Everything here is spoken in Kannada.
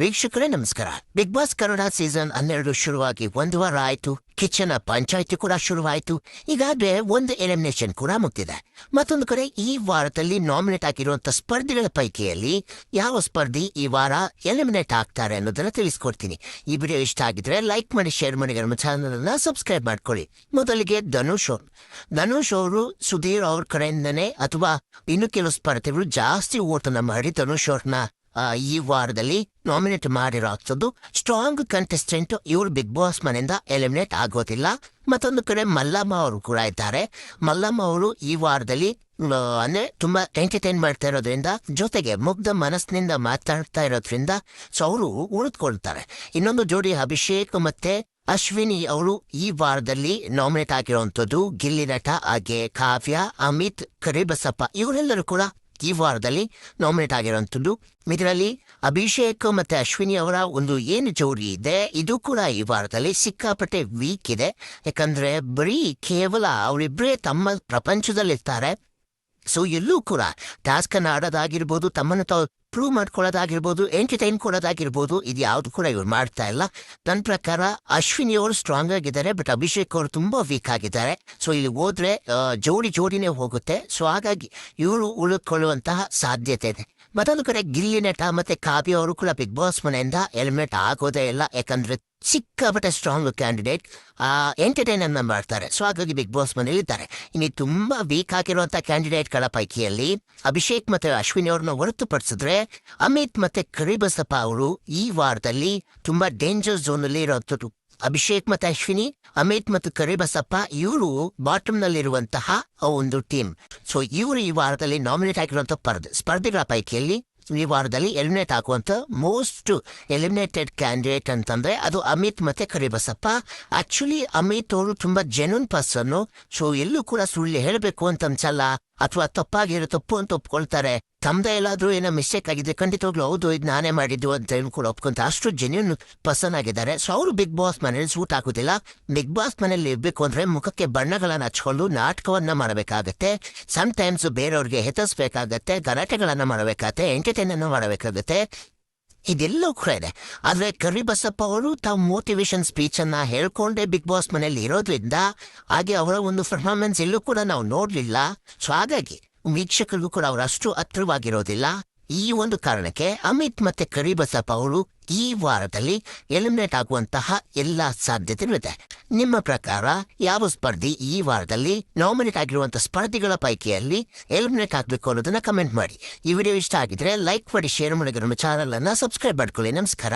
ವೀಕ್ಷಕರೇ, ನಮಸ್ಕಾರ. ಬಿಗ್ ಬಾಸ್ ಕನ್ನಡ ಸೀಸನ್ ಹನ್ನೆರಡು ಶುರುವಾಗಿ ಒಂದು ವಾರ ಆಯ್ತು. ಕಿಚನ್ ಪಂಚಾಯಿತಿ ಕೂಡ ಶುರುವಾಯಿತು. ಈಗಾದ್ರೆ ಒಂದು ಎಲಿಮಿನೇಷನ್ ಕೂಡ ಮುಗ್ದಿದೆ. ಮತ್ತೊಂದು ಕಡೆ, ಈ ವಾರದಲ್ಲಿ ನಾಮಿನೇಟ್ ಆಗಿರುವಂತ ಸ್ಪರ್ಧಿಗಳ ಪೈಕಿಯಲ್ಲಿ ಯಾವ ಸ್ಪರ್ಧಿ ಈ ವಾರ ಎಲಿಮಿನೇಟ್ ಆಗ್ತಾರೆ ಅನ್ನೋದನ್ನ ತಿಳಿಸ್ಕೊಡ್ತೀನಿ. ಈ ವಿಡಿಯೋ ಇಷ್ಟ ಆಗಿದ್ರೆ ಲೈಕ್ ಮಾಡಿ, ಶೇರ್ ಮಾಡಿ, ನಮ್ಮ ಸಬ್ಸ್ಕ್ರೈಬ್ ಮಾಡ್ಕೊಳ್ಳಿ. ಮೊದಲಿಗೆ ಧನುಷ್ ಅವರು. ಧನುಷ್ ಅವರು ಸುಧೀರ್ ಅವ್ರ ಕಡೆಯಿಂದನೇ ಅಥವಾ ಇನ್ನು ಕೆಲವು ಸ್ಪರ್ಧಿಗಳು ಜಾಸ್ತಿ ಓಟನ್ನ ಮಾಡಿ ಧನುಷ್ ಅವ್ರನ್ನ ಈ ವಾರದಲ್ಲಿ ನಾಮಿನೇಟ್ ಮಾಡಿರೋಂಥದ್ದು ಸ್ಟ್ರಾಂಗ್ ಕಂಟೆಸ್ಟೆಂಟ್ ಇವರು ಬಿಗ್ ಬಾಸ್ ಮನೆಯಿಂದ ಎಲಿಮಿನೇಟ್ ಆಗೋದಿಲ್ಲ. ಮತ್ತೊಂದು ಕಡೆ ಮಲ್ಲಮ್ಮ ಅವರು ಕೂಡ ಇದ್ದಾರೆ. ಮಲ್ಲಮ್ಮ ಅವರು ಈ ವಾರದಲ್ಲಿ ಅಂದ್ರೆ ತುಂಬಾ ಎಂಟರ್ಟೈನ್ ಮಾಡ್ತಾ ಇರೋದ್ರಿಂದ, ಜೊತೆಗೆ ಮುಗ್ಧ ಮನಸ್ಸಿನಿಂದ ಮಾತಾಡ್ತಾ ಇರೋದ್ರಿಂದ ಸೊ ಅವರು ಉಳಿದುಕೊಳ್ತಾರೆ. ಇನ್ನೊಂದು ಜೋಡಿ ಅಭಿಷೇಕ್ ಮತ್ತೆ ಅಶ್ವಿನಿ ಅವರು ಈ ವಾರದಲ್ಲಿ ನಾಮಿನೇಟ್ ಆಗಿರುವಂತದ್ದು ಗಿಲ್ಲಿ ನಟ ಹಾಗೆ ಕಾವ್ಯ, ಅಮಿತ್, ಕರಿಬಸಪ್ಪ, ಇವರೆಲ್ಲರೂ ಕೂಡ ಈ ವಾರದಲ್ಲಿ ನಾಮಿನೇಟ್ ಆಗಿರುವಂಥದ್ದು. ಇದರಲ್ಲಿ ಅಭಿಷೇಕ್ ಮತ್ತು ಅಶ್ವಿನಿ ಅವರ ಒಂದು ಏನು ಜೋಡಿ ಇದೆ, ಇದು ಕೂಡ ಈ ವಾರದಲ್ಲಿ ಸಿಕ್ಕಾಪಟ್ಟೆ ವೀಕ್ ಇದೆ. ಯಾಕಂದರೆ ಬರೀ ಕೇವಲ ಅವರಿಬ್ಬರೇ ತಮ್ಮ ಪ್ರಪಂಚದಲ್ಲಿರ್ತಾರೆ. ಸೊ ಎಲ್ಲೂ ಕೂಡ ಟಾಸ್ಕನ್ನು ಆಡೋದಾಗಿರ್ಬೋದು, ತಮ್ಮನ್ನು ತಾವು ಪ್ರೂವ್ ಮಾಡ್ಕೊಳ್ಳೋದಾಗಿರ್ಬೋದು ಎಂಟರ್ಟೈನ್ ಕೊಡೋದಾಗಿರ್ಬೋದು, ಇದು ಯಾವುದು ಕೂಡ ಇವ್ರು ಮಾಡ್ತಾ ಇಲ್ಲ. ನನ್ನ ಪ್ರಕಾರ ಅಶ್ವಿನಿ ಅವರು ಸ್ಟ್ರಾಂಗ್ ಆಗಿದ್ದಾರೆ ಬಟ್ ಅಭಿಷೇಕ್ ಅವರು ತುಂಬ ವೀಕ್ ಆಗಿದ್ದಾರೆ. ಸೊ ಇಲ್ಲಿ ಹೋದ್ರೆ ಜೋಡಿ ಜೋಡಿನೇ ಹೋಗುತ್ತೆ. ಸೊ ಹಾಗಾಗಿ ಇವರು ಉಳಿದುಕೊಳ್ಳುವಂತಹ ಸಾಧ್ಯತೆ ಇದೆ. ಮತ್ತೊಂದು ಕಡೆ ಗಿಲ್ಲಿ ನಟ ಮತ್ತೆ ಕಾವ್ಯ ಅವರು ಕೂಡ ಬಿಗ್ ಬಾಸ್ ಮನೆಯಿಂದ ಎಲಿಮಿನೇಟ್ ಆಗೋದೇ ಇಲ್ಲ. ಯಾಕಂದ್ರೆ ಸಿಕ್ಕಾಪಟ್ಟೆ ಸ್ಟ್ರಾಂಗ್ ಕ್ಯಾಂಡಿಡೇಟ್ ಎಂಟರ್ಟೈನ್ ಅನ್ನ ಮಾಡ್ತಾರೆ. ಸೊ ಹಾಗಾಗಿ ಬಿಗ್ ಬಾಸ್ ಮನೆಯಲ್ಲಿ ಇದ್ದಾರೆ ಇನ್ನು ತುಂಬಾ ವೀಕ್ ಆಗಿರುವಂತ ಕ್ಯಾಂಡಿಡೇಟ್ಗಳ ಪೈಕಿಯಲ್ಲಿ ಅಭಿಷೇಕ್ ಮತ್ತೆ ಅಶ್ವಿನಿ ಅವ್ರನ್ನ ಹೊರತುಪಡಿಸಿದ್ರೆ ಅಮಿತ್ ಮತ್ತೆ ಕರಿಬಸಪ್ಪ ಅವರು ಈ ವಾರದಲ್ಲಿ ತುಂಬಾ ಡೇಂಜರ್ ಝೋನ್ ಅಲ್ಲಿ ಅಭಿಷೇಕ್ ಮತ್ತೆ ಅಶ್ವಿನಿ, ಅಮಿತ್ ಮತ್ತು ಕರಿಬಸಪ್ಪ ಇವರು ಬಾಟಮ್ ನಲ್ಲಿರುವಂತಹ ಒಂದು ಟೀಮ್ ಸೊ ಇವರು ಈ ವಾರದಲ್ಲಿ ನಾಮಿನೇಟ್ ಆಗಿರುವಂತಹ ಸ್ಪರ್ಧೆ ಸ್ಪರ್ಧೆಗಳ ಪೈಕಿಯಲ್ಲಿ ಈ ವಾರದಲ್ಲಿ ಎಲಿಮಿನೇಟ್ ಆಗುವಂಥ ಮೋಸ್ಟ್ ಎಲಿಮಿನೇಟೆಡ್ ಕ್ಯಾಂಡಿಡೇಟ್ ಅಂತಂದ್ರೆ ಅದು ಅಮಿತ್ ಮತ್ತೆ ಕರಿಬಸಪ್ಪ. ಆ್ಯಕ್ಚುಲಿ ಅಮಿತ್ ಅವರು ತುಂಬಾ ಜೆನ್ಯೂನ್ ಪರ್ಸನ್ನು ಸೊ ಎಲ್ಲೂ ಕೂಡ ಸುಳ್ಳು ಹೇಳಬೇಕು ಅಂತ ಅನ್ಸಲ್ಲ. ಅಥವಾ ತಪ್ಪಾಗಿರೋ ತಪ್ಪು ಅಂತ ಒಪ್ಕೊಳ್ತಾರೆ. ತಮ್ದೇ ಎಲ್ಲಾದ್ರೂ ಏನೋ ಮಿಸ್ಟೇಕ್ ಆಗಿದೆ ಖಂಡಿತವಾಗ್ಲೂ ಹೌದು, ಇದು ನಾನೇ ಮಾಡಿದ್ದು ಅಂತ ಹೇಳಿ ಕೂಡ ಒಪ್ಕೊಂತ ಅಷ್ಟು ಜೆನ್ಯೂನ್ ಪರ್ಸನ್ ಆಗಿದ್ದಾರೆ. ಸೊ ಅವರು ಬಿಗ್ ಬಾಸ್ ಮನೇಲಿ ಸೂಟ್ ಹಾಕೋದಿಲ್ಲ. ಬಿಗ್ ಬಾಸ್ ಮನೇಲಿ ಇರಬೇಕು ಅಂದ್ರೆ ಮುಖಕ್ಕೆ ಬಣ್ಣಗಳನ್ನು ಹಚ್ಕೊಂಡು ನಾಟಕವನ್ನ ಮಾಡಬೇಕಾಗತ್ತೆ. ಸಮ್ ಟೈಮ್ಸ್ ಬೇರೆಯವ್ರಿಗೆ ಹೆತಸ್ಬೇಕಾಗತ್ತೆ ಗಲಾಟೆಗಳನ್ನ ಮಾಡಬೇಕಾಗತ್ತೆ ಎಂಟರ್ಟೈನ್ ಅನ್ನ ಮಾಡಬೇಕಾಗತ್ತೆ. ಇದೆಲ್ಲವೂ ಕೂಡ ಇದೆ. ಆದ್ರೆ ಕರಿಬಸಪ್ಪ ಅವರು ತಾವು ಮೋಟಿವೇಶನ್ ಸ್ಪೀಚ್ ಅನ್ನ ಹೇಳ್ಕೊಂಡೇ ಬಿಗ್ ಬಾಸ್ ಮನೇಲಿ ಇರೋದ್ರಿಂದ ಹಾಗೆ ಅವರ ಒಂದು ಪರ್ಫಾರ್ಮೆನ್ಸ್ ಎಲ್ಲೂ ಕೂಡ ನಾವು ನೋಡ್ಲಿಲ್ಲ. ಸೊ ಹಾಗಾಗಿ ವೀಕ್ಷಕರಿಗೂ ಕೂಡ ಅವರು ಅಷ್ಟು ಹತ್ರವಾಗಿರೋದಿಲ್ಲ. ಈ ಒಂದು ಕಾರಣಕ್ಕೆ ಅಮಿತ್ ಮತ್ತೆ ಕರಿಬಸಪ್ಪ ಅವರು ಈ ವಾರದಲ್ಲಿ ಎಲಿಮಿನೇಟ್ ಆಗುವಂತಹ ಎಲ್ಲ ಸಾಧ್ಯತೆಗಳಿದೆ ನಿಮ್ಮ ಪ್ರಕಾರ ಯಾವ ಸ್ಪರ್ಧಿ ಈ ವಾರದಲ್ಲಿ ನಾಮಿನೇಟ್ ಆಗಿರುವಂತಹ ಸ್ಪರ್ಧಿಗಳ ಪೈಕಿಯಲ್ಲಿ ಎಲಿಮಿನೇಟ್ ಆಗಬೇಕು ಅನ್ನೋದನ್ನ ಕಮೆಂಟ್ ಮಾಡಿ. ಈ ವಿಡಿಯೋ ಇಷ್ಟ ಆಗಿದ್ರೆ ಲೈಕ್ ಮಾಡಿ, ಶೇರ್ ಮಾಡಿ, ನಮ್ಮ ಚಾನಲ್ ಅನ್ನ ಸಬ್ಸ್ಕ್ರೈಬ್ ಮಾಡ್ಕೊಳ್ಳಿ. ನಮಸ್ಕಾರ.